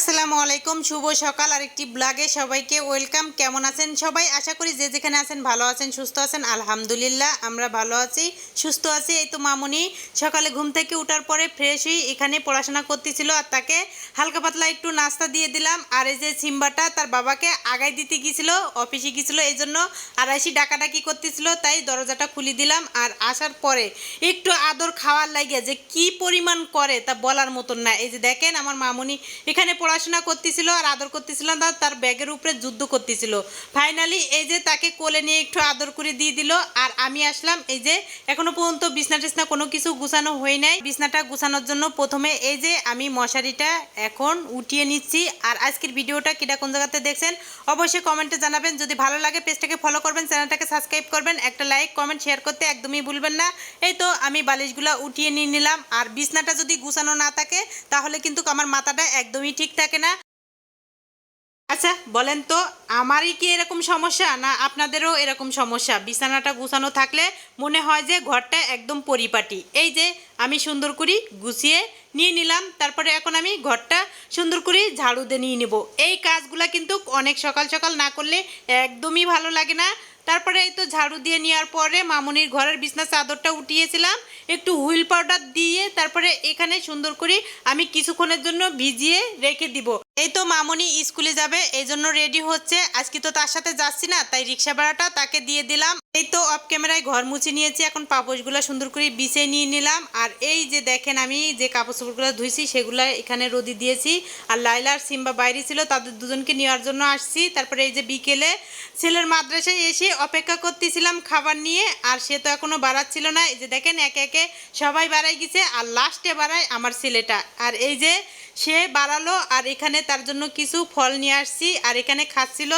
আসসালামু আলাইকুম, শুভ সকাল। আর একটি ব্লগে সবাইকে ওয়েলকাম। কেমন আছেন সবাই? আশা করি যে যেখানে আছেন ভালো আছেন, সুস্থ আছেন। আলহামদুলিল্লাহ, আমরা ভালো আছি, সুস্থ আছি। এই তো মামুনি, সকালে ঘুম থেকে উঠার পরে ফ্রেশ হয়ে এখানে পড়াশোনা করতেছিল আর তাকে হালকা পাতলা একটু নাস্তা দিয়ে দিলাম। আর এই যে সিম্বাটা তার বাবাকে আগাই দিতে গিয়েছিল, অফিসে গিয়েছিল, এই জন্য আড়াইশি ডাকাডাকি করতেছিল, তাই দরজাটা খুলে দিলাম। আর আসার পরে একটু আদর খাওয়ার লাগে যে কি পরিমাণ করে তা বলার মতন না। এই যে দেখেন আমার মামুনি এখানে পড়াশোনা করতেছিল আর আদর করতেছিল না, তার ব্যাগের উপরে যুদ্ধ করতেছিল। ফাইনালি এই যে তাকে কোলে নিয়ে একটু আদর করে দিয়ে দিল, আর আমি আসলাম, এই যে এখনও পর্যন্ত বিছনা টিছনা কোনো কিছু গুছানো হয় নাই। বিছনাটা গুছানোর জন্য প্রথমে এই যে আমি মশারিটা এখন উঠিয়ে নিচ্ছি। আর আজকের ভিডিওটা কিটা কোন জায়গাতে দেখছেন, অবশ্যই কমেন্টে জানাবেন। যদি ভালো লাগে, পেজটাকে ফলো করবেন, চ্যানেলটাকে সাবস্ক্রাইব করবেন। একটা লাইক কমেন্ট শেয়ার করতে একদমই ভুলবেন না। এই তো আমি বালিশগুলো উঠিয়ে নিয়ে নিলাম। আর বিছনাটা যদি গুছানো না থাকে, তাহলে কিন্তু আমার মাথাটা একদমই ঠিক থাকে না? আচ্ছা বলেন তো, আমারই কি এরকম সমস্যা না আপনাদেরও এরকম সমস্যা? বিছানাটা গুছানো থাকলে মনে হয় যে ঘরটা একদম পরিপাটি। এই যে, আমি সুন্দর করে গুছিয়ে নিয়ে নিলাম, তারপরে এখন আমি ঘরটা সুন্দর করে ঝাড়ু দিয়ে নিয়ে নেব। এই কাজগুলা কিন্তু অনেক সকাল সকাল না করলে একদমই ভালো লাগে না। তারপরে এই তো ঝাড়ু দিয়ে নেওয়ার পরে মামুনির ঘরের বিছনা চাদরটা উঠিয়েছিলাম, একটু হুইল পাউডার দিয়ে তারপরে এখানে সুন্দর করে আমি কিছুক্ষণের জন্য ভিজিয়ে রেখে দিব। এই তো মামুনি স্কুলে যাবে, এই জন্য রেডি হচ্ছে। আজকে তো তার সাথে যাচ্ছি না, তাই রিক্সা ভাড়াটা তাকে দিয়ে দিলাম। এই তো অফ ক্যামেরায় ঘর মুছে নিয়েছি, এখন পাপোশগুলো সুন্দর করে বিছিয়ে নিয়ে নিলাম। আর এই যে দেখেন আমি যে কাপড় চোপড়গুলো ধুইছি, সেগুলো এখানে রোদি দিয়েছি। আর লাইলা আর সিম্বা বাইরে ছিল, তাদের দুজনকে নেওয়ার জন্য আসছি। তারপরে এই যে বিকেলে ছেলের মাদ্রাসায় এসে অপেক্ষা করতেছিলাম খাবার নিয়ে, আর সে তো এখনও বাড়াচ্ছিল না। এই যে দেখেন একে একে সবাই বাড়াই গেছে, আর লাস্টে বাড়ায় আমার ছেলেটা। আর এই যে সে বাড়ালো আর এখানে তার জন্য কিছু ফল নিয়ে আসছি আর এখানে খাচ্ছিল।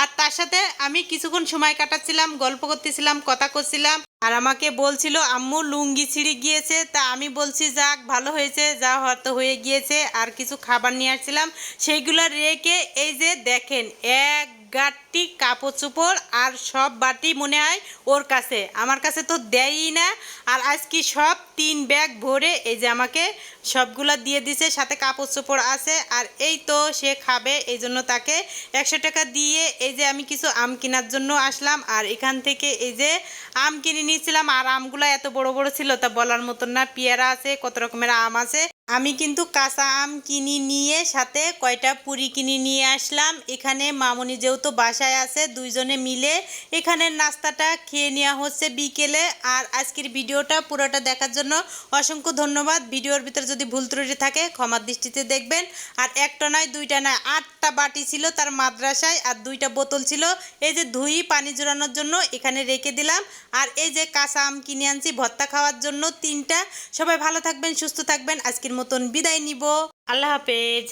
আর তার সাথে আমি কিছুক্ষণ সময় কাটাচ্ছিলাম, গল্প করতেছিলাম, কথা করছিলাম। আর আমাকে বলছিল, আম্মু, লুঙ্গি ছিঁড়ে গিয়েছে। তা আমি বলছি, যাক, ভালো হয়েছে, যা হয়তো হয়ে গিয়েছে। আর কিছু খাবার নিয়ে আসছিলাম। সেইগুলো রেখে এই যে দেখেন, এক গাঁটটি কাপড় চোপড় আর সব বাটি মনে হয় ওর কাছে। আমার কাছে তো দেয়ই না। আর আজকে সব তিন ব্যাগ ভরে এই যে আমাকে সবগুলো দিয়ে দিছে, সাথে কাপড় চোপড় আছে, আর এই তো সে খাবে, এই জন্য তাকে একশো টাকা দিয়ে এই যে আমি কিছু আম কেনার জন্য আসলাম, আর এখান থেকে এই যে আম কিনে নিয়েছিলাম, আর আমগুলো এত বড় বড় ছিল তা বলার মতন না, পেয়ারা আছে, কত রকমের আম আছে। আমি কিন্তু কাঁচা আম কিনি নিয়ে সাথে কয়টা পুরি কিনে নিয়ে আসলাম। এখানে মামনি যেহেতু বাসায় আছে, দুইজনে মিলে এখানে নাস্তাটা খেয়ে নেওয়া হচ্ছে বিকেলে। আর আজকের ভিডিওটা পুরোটা দেখার জন্য অসংখ্য ধন্যবাদ। ভিডিওর ভিতরে যদি ভুল ত্রুটি থাকে ক্ষমার দৃষ্টিতে দেখবেন। আর একটা নয়, দুইটা নয়, আটটা বাটি ছিল তার মাদ্রাসায় আর দুইটা বোতল ছিল। এই যে ধুই, পানি জোরানোর জন্য এখানে রেখে দিলাম। আর এই যে কাঁচা আম কিনে আনছি, ভর্তা খাওয়ার জন্য তিনটা। সবাই ভালো থাকবেন, সুস্থ থাকবেন। আজকের মতন বিদায় নিব। আল্লাহ হাফেজ।